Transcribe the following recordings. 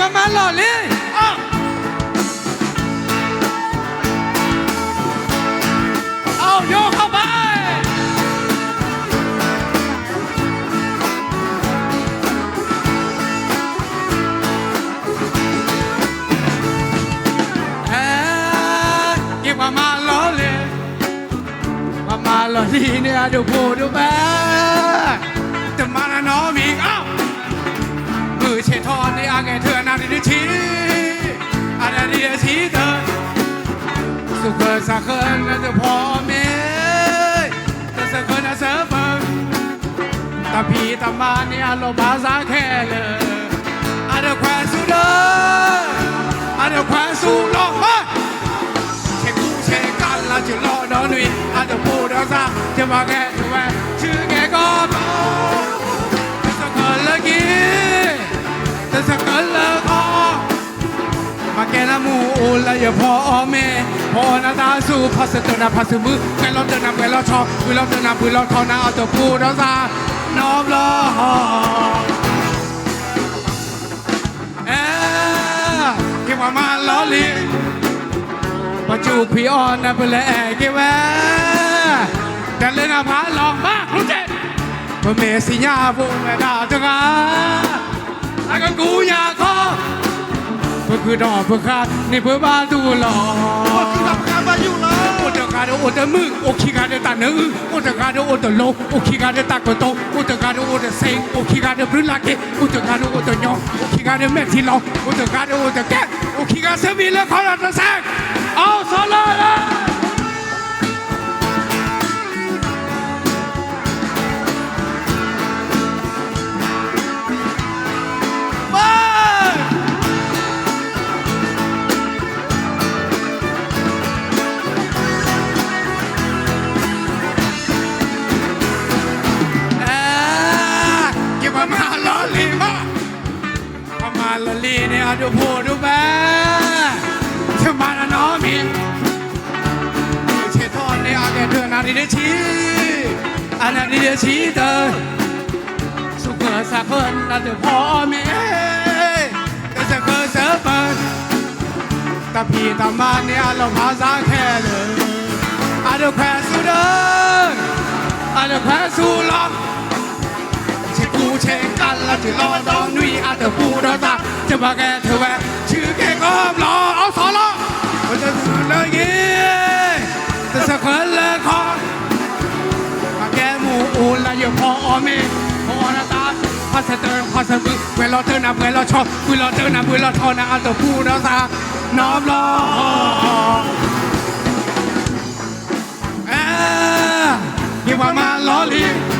ประมาณหล่อเลยอ้าวเอาโยกเข้าไป เอ๊ะกินประมาณหล่อเลยประมาณหล่อลีเนี่ยดูพูดูแม่ สุขสักคนนะจะพ่อแม่จะสักคนนะเสมอตาพี่ตามาเนี่ยโลบาซาแค่เลยอาเดควาสุดเดออาเดควาสุโลมาเชกูเชกันละจะรอดอนุยอาเดพูดซาจะมาแก่จะแวชื่อแกก็ต้องจะสักคนละกี้จะสักคนละ คอมาแกนามูละอย่าพอแม่พ่อนาตาสู้พัสเตอร์นาพัสมือแกลอเตอร์นาแกลอชอวิลอเตอร์นาวิลอทอนาเอาตัวพูดซาน้อมลอเอ๊ะกิว่ามาล้อลีมาจูพี่ออนนะเปล่ากิว่าแต่เล่นอาพาลองมากรู้เจ็ดเมื่อเมสิญาบุญแม่ดาจังอะแล้วก็กูอยากขอ พื่อคือดอกเพื่อขาดนี่เพื่อบ้านดูหล่อโอ้คือทำการมาอยู่เลยโอตะการโอตะมือโอคิการตาเนื้อโอตะการโอตะโลโอคิการตากโตโอตะการโอตะเซงโอคิการบริลาเกโอตะการโอตะยองโอคิการแม่ทีลองโอตะการโอตะแกโอคิการเซบีและขอรัตแซงเอาโซโล่ ลลีเนี่ยดูพูดูแม่จะมาแล้วน้อมีเชทอนในอาแกเธอนาดีเดชีอานาดีเดชีเธอสุขสักคนน่าจะพ่อแม่ก็จะเคยเสือเปิดตาพี่ตามาเนี่ยเราภาษาแค่เลยอาเดแควสุดเดินอาเดแควสุลองเชกูเชกันแล้วจะรอดองนุยอาเดปูดอตาจะมาแกเธอแวะชื่อก ก็รอเอาสอนรอมันจะเลยยี่จะสักคนเลยคอมาแกมูอูนละอย่าพออเมพอนาตาพาสเตอร์พาสมือเวลาเธอนับเวลาชอบเวลาเธอนับเวลาทอนะอันตัวผู้นาตาน้อมรอเอ๊ะยี่ว่ามาล้อลีมาจูบพี่ออนนะเลาแกแวะกันเลยน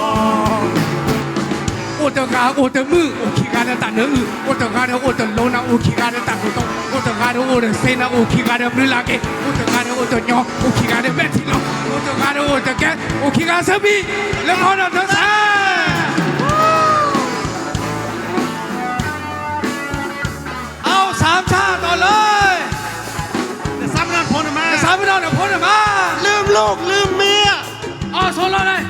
บเวดาจังอะอันก็กูอยากพอเพื่อคือดอกเพื่อการในเบอร์บาตูหลอโอตกาโอตมือโอคิกาเดตันเนื้อโอตกาเดโอตโลนาโอคิกาเดตันโตโอตกาเดโอเดเซนาโอคิกาเดบริลาเกโอตกาเดโอตญอโอคิกาเดเบติโลโอตกาเดโอตแกโอคิกาเซบีแล้วขอนับทั้งสามเอาสามชาต่อเลยแต่ซ้ำนั่นพ้นมาสามพี่น้องเดี๋ยวพ้นมาลืมลูกลืมเมียอ๋อโซโล่เลย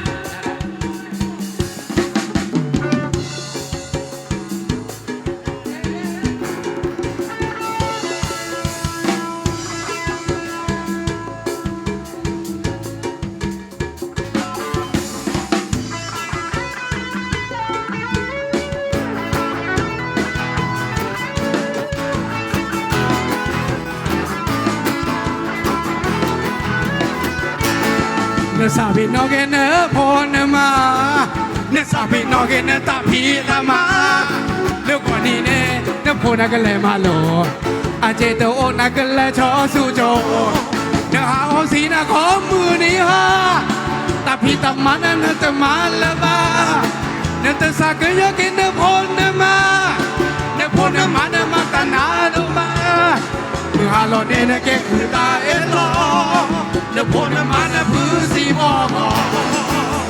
นสาบินอกเนอพอนมาเนสาบินอกเนตาพีตามาลูกวันนี้เนเนพูนักเลมาโลอาเจตโอนักเลชอสูโจเนหาอสีนาของมือนี้ฮะตาพีตามาเนตมาลบาเนตสากยกินเนพูนมาเนพูนมาเนมาตานาลมาเนหาโลเนเนเกคือตาเอโล 내 보면 만나 부시 먹어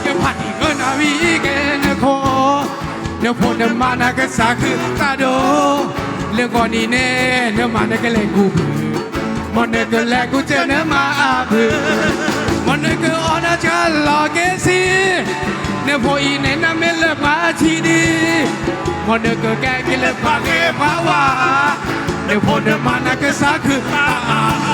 내 파티 거나 위게 넣고 내 보면 만나 그 사그 따로 내 거니네 내 만나 그 레구 만나 그 레구 제네 마아브 만나 그 어나 잘 러게시 내 보이네 남을 마치디 만나 그 깨길래 파게 파와 내 보면 만나 그 사그 따아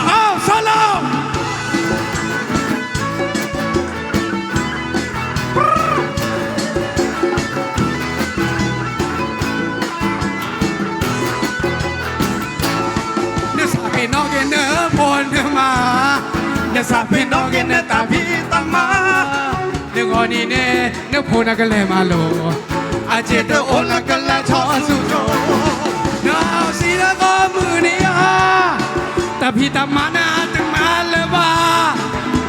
ne tapi tama ne goni ne ne phona kale malo aje to ola kala cho su jo na si da go mu ne ya tapi tama na tama le ba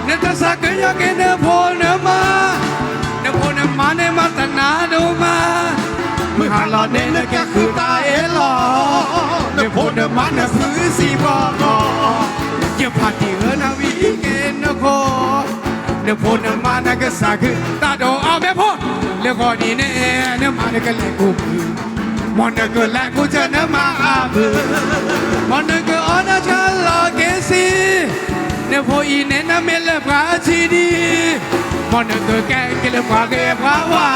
ne ta sa ke ya ke ne phona ma ne phona ma ne ma ta na do ma มึงหาหลอดเนนแกคือตาเอลอเนโพเดมันนะซื้อสีบอกอย่าผัดที่เอนาวี พอเนื้อพูดเนื้อมานักษาคืตาโดเอาแม่พ่อเนื้อก่นนี้เนี่ยเนื้อมาเนื้อก็แลกูมือมอนเนื้อก็แลกูเจอเนื้อมาอาบือมันเนื้อก็อ่อนเชลลอเกสีเนื้อพูดอีเนี่ยนเมลพระชีดีมันเนื้อก็แกงกินพระเกพระว่า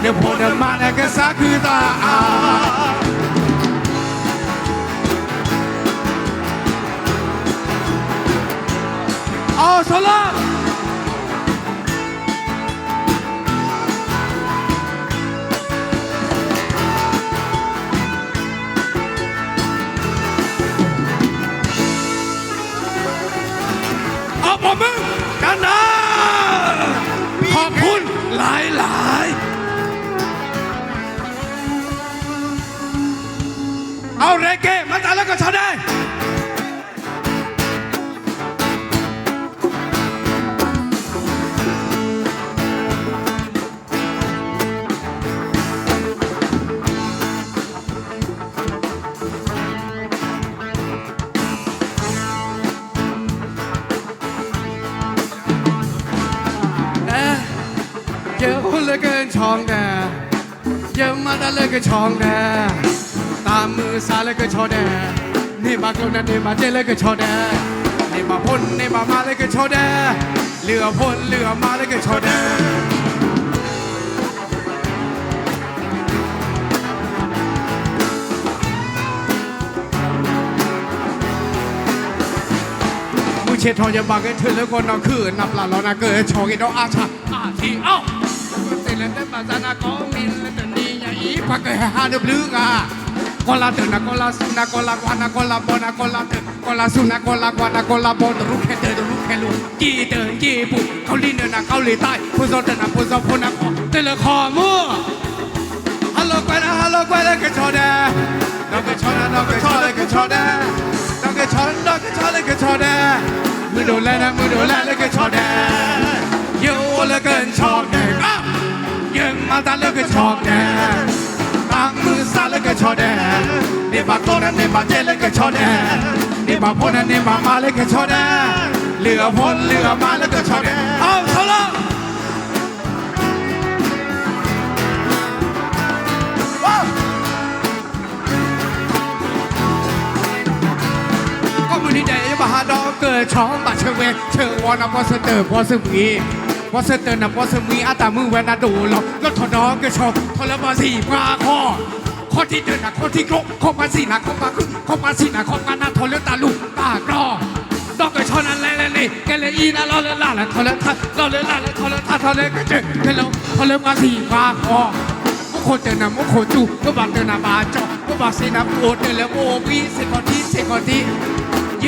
เนื้อพูดเนื้อมานักษาคืตาอา อสลาเอาปมมือกันนะขอบคุณหลายหลายเอาเรเก้มาตาแล้วก็ชาได้ องแดเยอะมาได้เลยก็ชองแดตามมือซ้ายเลยก็ชอแดนี่มากลนั้นี่มาเจเลยก็ชอแดนี่มาพ่นนี่มามาเลยก็ชอแดเหลือพ่นเหลือมาเลยก็ชอแดเชทองยาบากเธอแล้วก็นอนคืนนับหลานเรานะเกิดชองกินดอกอาชาอาทีเอ้า lete pasana comil lete niña y pa que jane bluga cola tena cola suna cola guana cola bona cola tena cola suna cola guana cola bona ruke te ruke lu ki te ki pu kauli ne na kauli tai puzo tena puzo puna ko te le khomu hello guana hello guana ke chode no ke chode no ke chode ke chode no ke chode no ke chode ke chode mu do la na mu do la le ke chode 有我了更超能啊！ ยังมาตาแล้วก็ชอแดงตั้งมือซาแล้วก็ชอแดงเนี่ยบาโกนั้นเนี่ยบาเจแล้วก็ชอแดงเนี่ยบาพ้นนั้นเนี่ยบามาแล้วก็ชอแดงเหลือพ้นเหลือมาแล้วก็ชอแดงเอาเท่าละก็มือนี้ได้มาหาดอกเกิดช่องบัตเชเวเชิงวอนะพอสเตอร์พอสมี พอสเตอร์นะพอสมีอาตามือเวนาดูหรอกแล้วทอดอกเกิดช่องทรมาสี่ปลาข้อข้อที่เดินนะข้อที่โกข้อมาสี่นะข้อมาขึ้นข้อมาสี่นะข้อมาหน้าทอเลือตาลุกตากรอดอกเกิดช่อนั้นแหละเลยแกเลยอีนะราเลยล่าละทอเลือทัดราเลยล่าละทอเลือทัดทอเลือเกิดเกิดแล้วทอเลือมาสี่ปลาข้อมุโคเตนะมุโคจูก็บังเตนะบาจอก็บังเสนะโอเตละโอปีเซคอนทีเซคอนที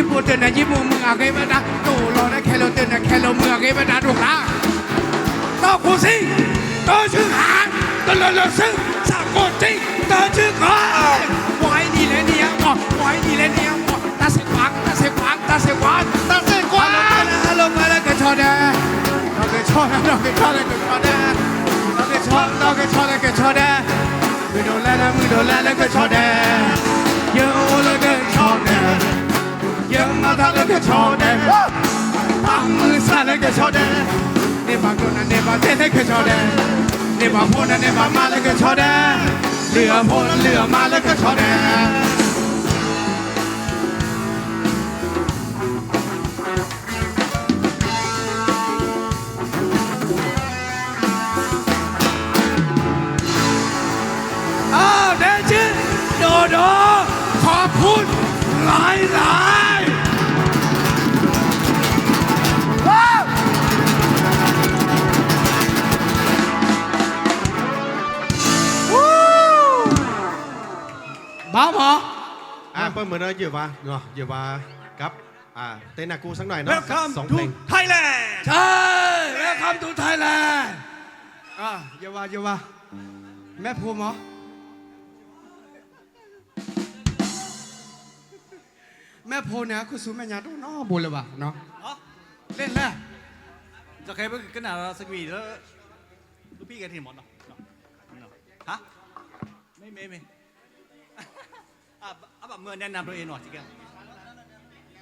ยิบูเตือนนะยิบูเมืองเกมดาตูโลนะแค่เราเตือนนะแค่เราเมืองเกมดาถูกละต้องคูสิต้องชื่อหานตลอดเลยซึ่งสากลจริงต้องชื่อคอไหวดีเลยเนี่ยบอกไวดีเลยเนี่ยบอกตาเสกวังตาเสกวังตาเสกวังตาเสกวังฮัลโหลมาแล้วกันชอนะเราเกชอแดเราเกชอนะกันชอนะเราเกชอเราเกชอนะกันชอนะมือโดนแล้วมือโดนแล้วนะกันชอนะเยอะแล้วกันชอนะ 영마다는 그초대 밤을사는 그초대 내맘 도는 내맘 되는 그초대 내맘 보는 내맘 말은 그초대 네가 보는 네가 말은 그초대 아, 내지 너너 ขอบคุณหลายหลาย บ้าหมออะเปิ้ลเหมือนเราเหยื่อวะเนาะเหยื่อวะครับอ่าเต้นหนักกูสักหน่อยเนาะ Welcome สอง to เพลง Thailand ใช่เวลคัมทูไทยแลนด์อะเยาวาเยาวาแม่ภูมิเหรอแม่ภูเนี่ยคุณสูแม่ยาต้องนอบุญเลยวะเนาะอ๋อเล่นแล้วจะใครเป็นกันหนาสกวีแล้วลูกพี่กันที่หมดเนาะเนาะเนาะฮะไม่ไม่ไม่ อะอะแบบเมื่อแนะนำตัวเองหน่อยสิแก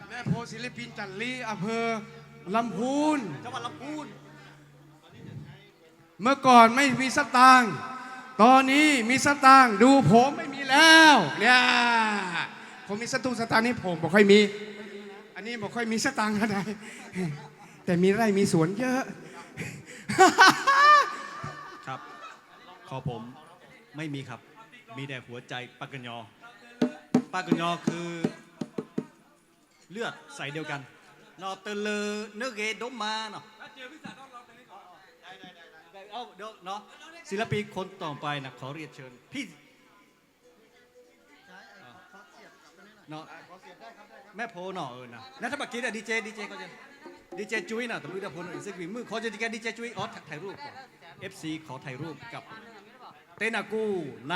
แม่ภูศิลปินจันลีอำเภอลำพูน จังหวัดลำพูนเมื่อก่อนไม่มีสตางค์ ตอนนี้มีสตางค์ดูผมไม่มีแล้วเนี่ยผมมีสตุ้งสตางค์นี่ผมบอกค่อยมี อันนี้บอกค่อยมีสตางค์เท่าไหร่แต่มีไร่มีสวนเยอะ ครับ ขอผมไม่มีครับ มีแต่หัวใจปากกญอ ปากกญอคือเลือดใส่เดียวกันเนาะเตลอเนื้อเกดมมาเนาะเอาเดี๋ยวเนาะศิลปินคนต่อไปนะขอเรียนเชิญพี่เนาะแม่โพเนาะเออนะแล้วถ้าเมื่อกี้อะดีเจดีเจเขาจะดีเจจุ้ยนะแต่รู้แต่พลอื่นสักวีมือขอจะดีแกดีเจจุ้ยอ๋อถ่ายรูปก่อน FC ขอถ่ายรูปกับเตนากูใน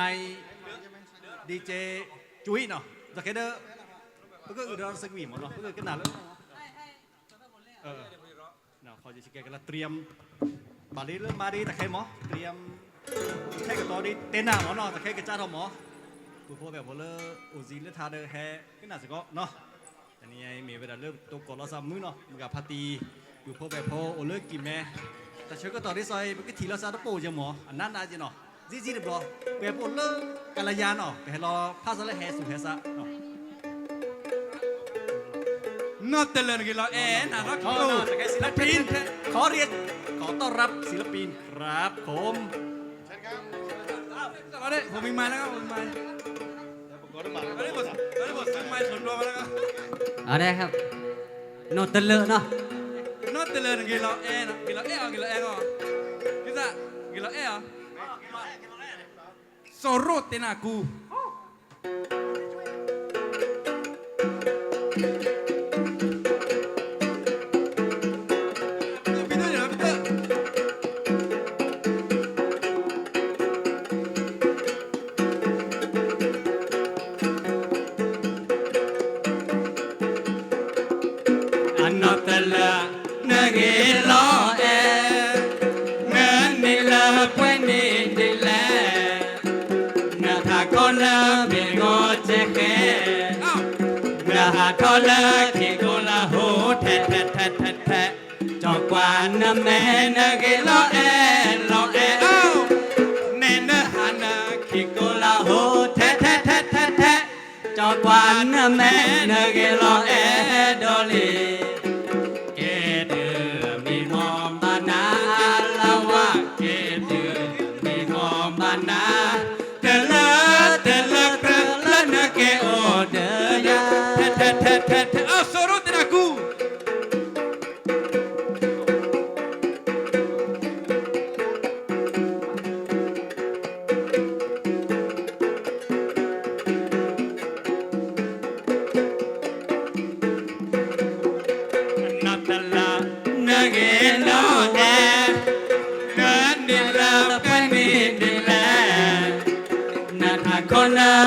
ดีเจ จุ้ยเนาะจะแค่เด้อเพื่อก็อุดรสักวีหมดเนาะเพื่อก็นานแล้วเออเนาะขอจะชิคกันละเตรียมบาลีเริ่มมาดีแต่ใครหมอเตรียมแค่กับตอนนี้เต้นหน้าหมอเนาะแต่แค่กับจ้าทอมหมอผู้พวกแบบโบเลอร์อุซีเลทาเดอร์แฮก็น่าจะก็เนาะอันนี้ไอ้มีเวลาเริ่มตัวกดเราซ้ำมือเนาะมันกับพาตีอยู่พวกแบบพอโอเลอร์กิมแม่แต่เชื่อก็ต่อที่ซอยมันก็ทีละซาตะโปจะหมออันนั้นอาจจะเนาะ จีจีเรียบร้อยเปรียบปนเลิกกัลยาเนาะไปให้รอพาสละแฮสุแฮซะเนาะนอตเตลนกิลาเอ็นอะรักขอโตเนาะจะแค่ศิลปินขอเรียนขอต้อนรับศิลปินครับผมตอนนี้ผมมีไม้แล้วครับผมมีไม้ตอนนี้ผมตอนนี้ผมซื้อไม้ส่วนตัวมาแล้วครับเอาได้ครับโนตเตลเลอร์เนาะนอตเตลนกิลาเอ็นกิลาเอ็นกิลาเอ็นก็พี่ซ่ากิลาเอ็นโซ โร นาทาคนละเบโกเจเคอ้าวนาหาคนละที่โกล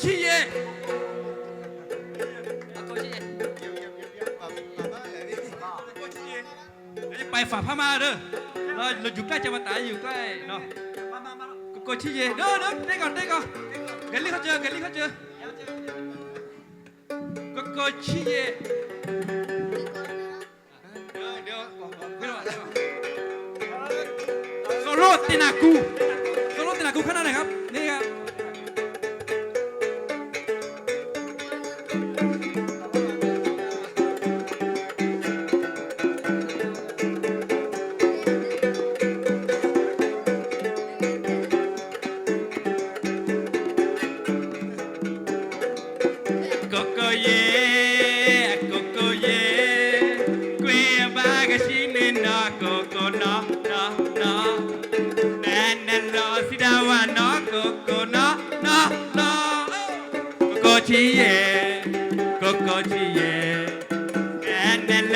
ขี้เย่ไปฝ่าพม่าเด้อเราเราอยู่ใกล้จัมหตายอยู่ใกล้เนาะโกชี้เย่เด้อเด้อได้ก่อนได้ก่อนเกลี่เขาเจอเกลี่เขาเจอโกชี้เย่เดี๋ยวเดี๋ยวไม่รอดไม่รอดโซโลตินากูโซโลตินากูขนาดไหนครับ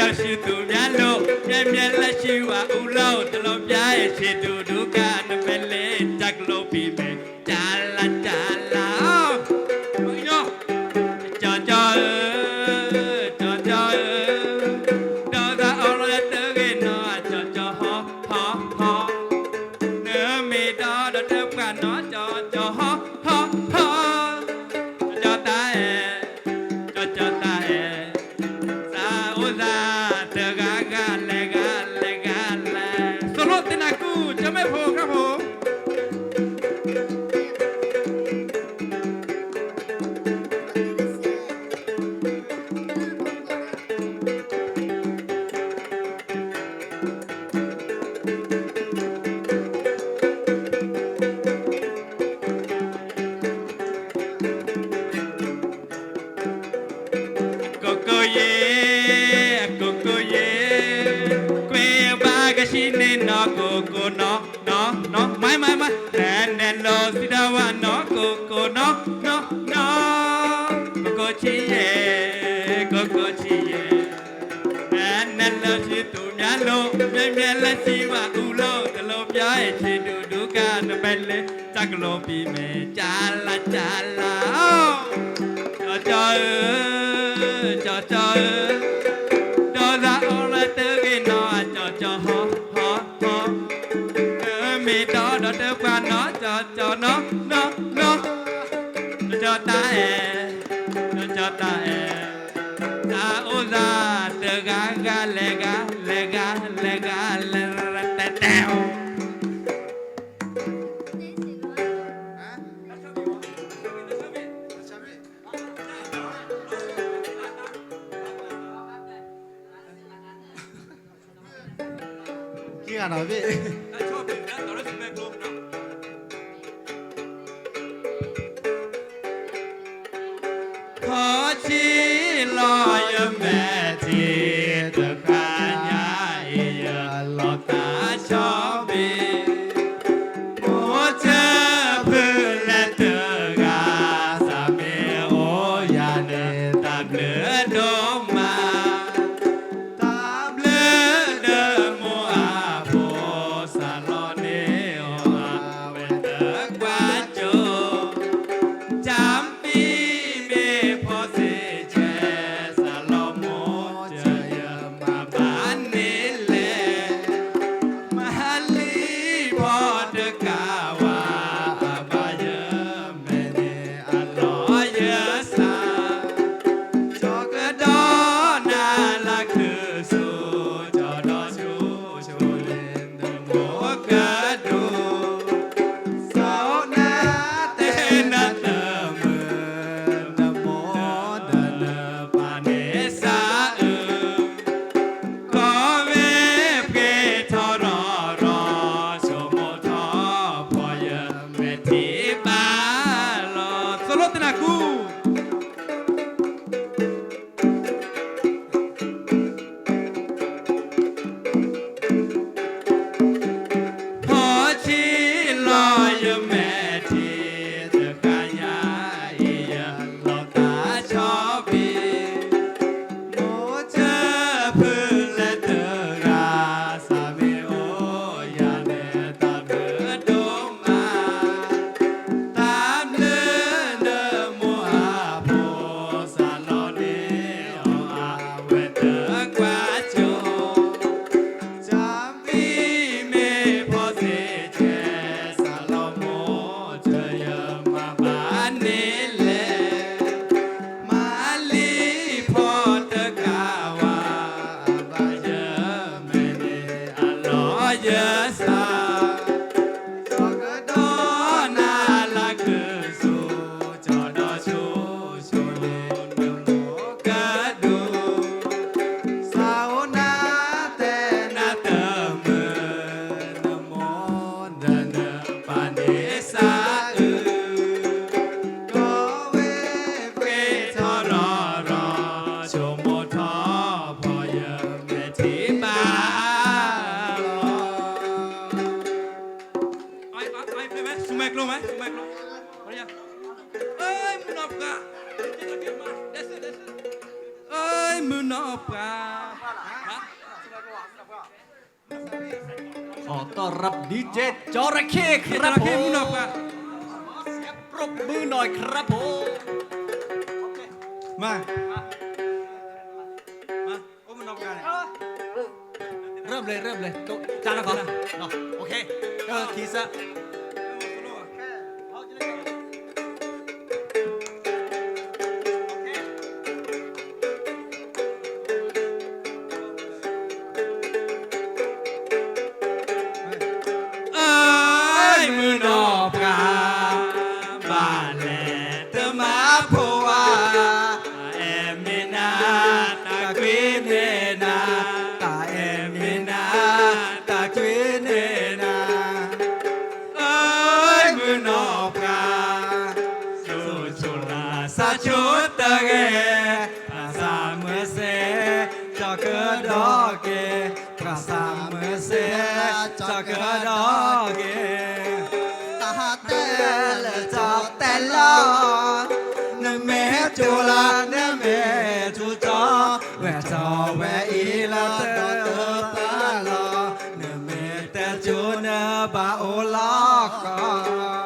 ရောက်ရှိသူများလို့မြဲမြဲလက်ရှိပါဦးလို့တလုံးပြရဲ့ရှိသူဒုက္ခတစ်ဖက်လေးတက်လို့ပြီးမယ်တာလာတာလာ tak lo pi me, cha la cha la. Oh. จอจอเออจอจอเออดอซาโอลาเตเกนอจอจอฮอฮอฮอเออ จูลานเมจุจอแวจอแวอีลาเตอปาลอนเมเตจูนบาโอลอกอ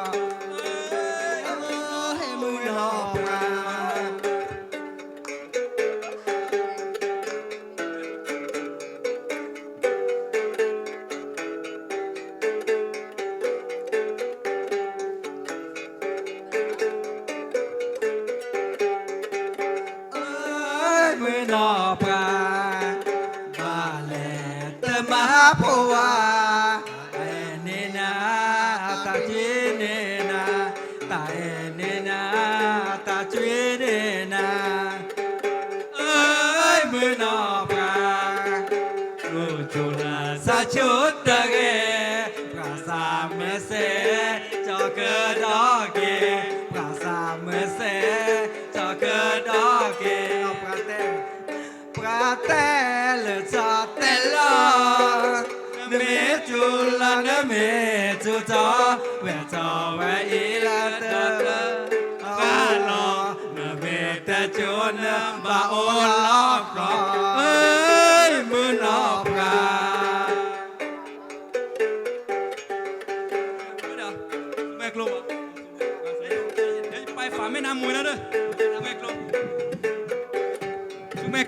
เมเสจอเกิดดอกเ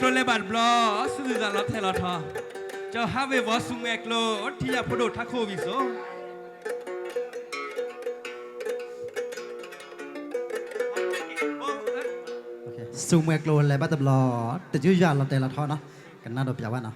สุแม่กลมเลยบาดบลอสุดจะรับเทลอทอเจ้าฮาเววอสุเม่กลที่อยากพดทักโควิโซซูเมกโลนเลยบัตบลอแต่ยืดยานเราแต่ละท่อเนาะกันน่าดบยาว่าเนาะ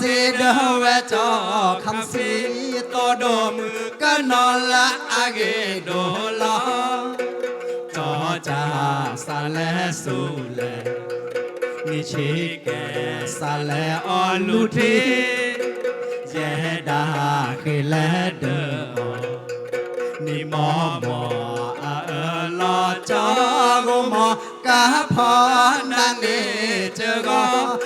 สีเดเวจอคำสีโตโดมือก็นอนละอาเกโดลอจอจาซาเลสูเลนิชิเกซาเลออลูทีเยดาคือเลเดอนี่มอมออาเออลอจอกมอกะพอนันเนเจอกอกมอละซอแฮออดเจอก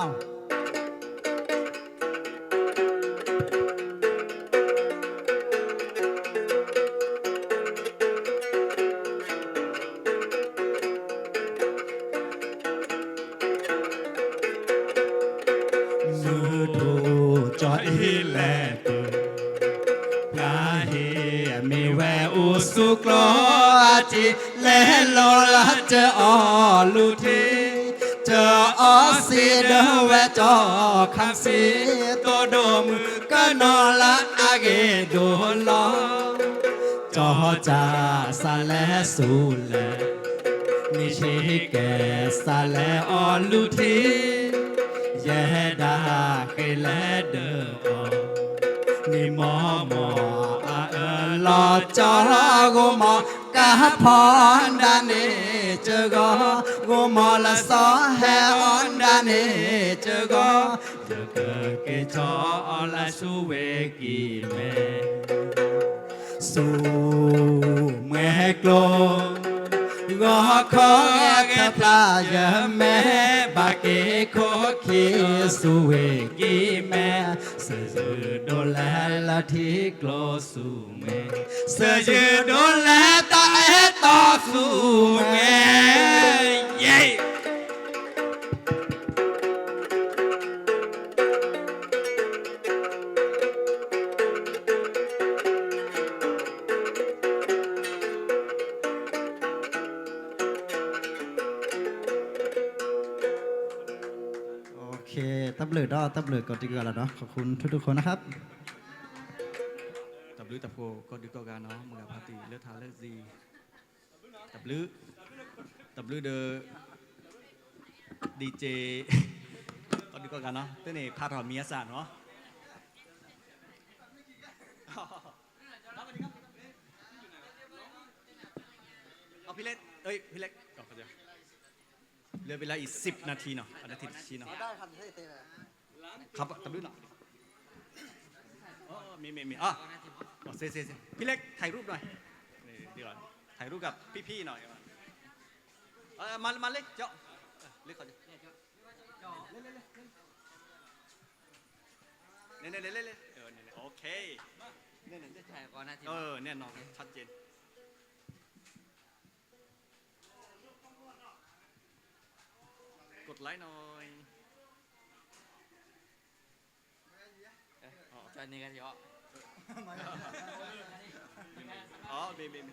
อ้าฮิเลตุพระเฮมีแวอสุกรอจิและโลละจะออลูที สีเดเวจอคังสีตัวโดมือก็นอละอาเกโดลอจอจาสาแลสูแลนิชิเกสาเลออลูทีเยดาเกเลเดออนิมอมออาเอลอจอโกมอกะพอนดาเนเจโกโกมอละซอเฮออนเนจกอ গো মল সহে অন্ডানে চগো কে চলা সুবে কি মে সু মে ক্লো গহ খে প্লাজ মে বাকে খে সুবে কি মে সজ ডোলা লাঠি ক্লো সু মে সজ ডোলা তাহে তো সু মে นดีกว่าแล้วเนาะขอบคุณทุกๆคนนะครับตับลือตับโพก็ดีกว่ากันเนาะมึงกับพาร์ตี้เลือดทาเลือดซีตับลือตับลือเดอดีเจก็ดีกว่ากันเนาะเต้นนี่พาทอมียศาสตร์เนาะเอาพี่เล็กเอ้ยพี่เล็กก่อนเขาจะเหลือเวลาอีกสิบนาทีเนาะเอานาทีชี้เนาะครับ ครับตำรวจมีมีมีอ๋อเซ่เซ่พี่เล็กถ่ายรูปหน่อยดีกว่าถ่ายรูปกับพี่ๆหน่อยเออมามาเล็กเจาะเล็กเขาจะเล่นเล่นเล่นเล่นเล่นเออเล่นโอเคเล่นเล่ยจะถ่ายก่อนนะทีเออแน่นอนชัดเจนกดไลค์หน่อย と願いよ。あ、めめめ。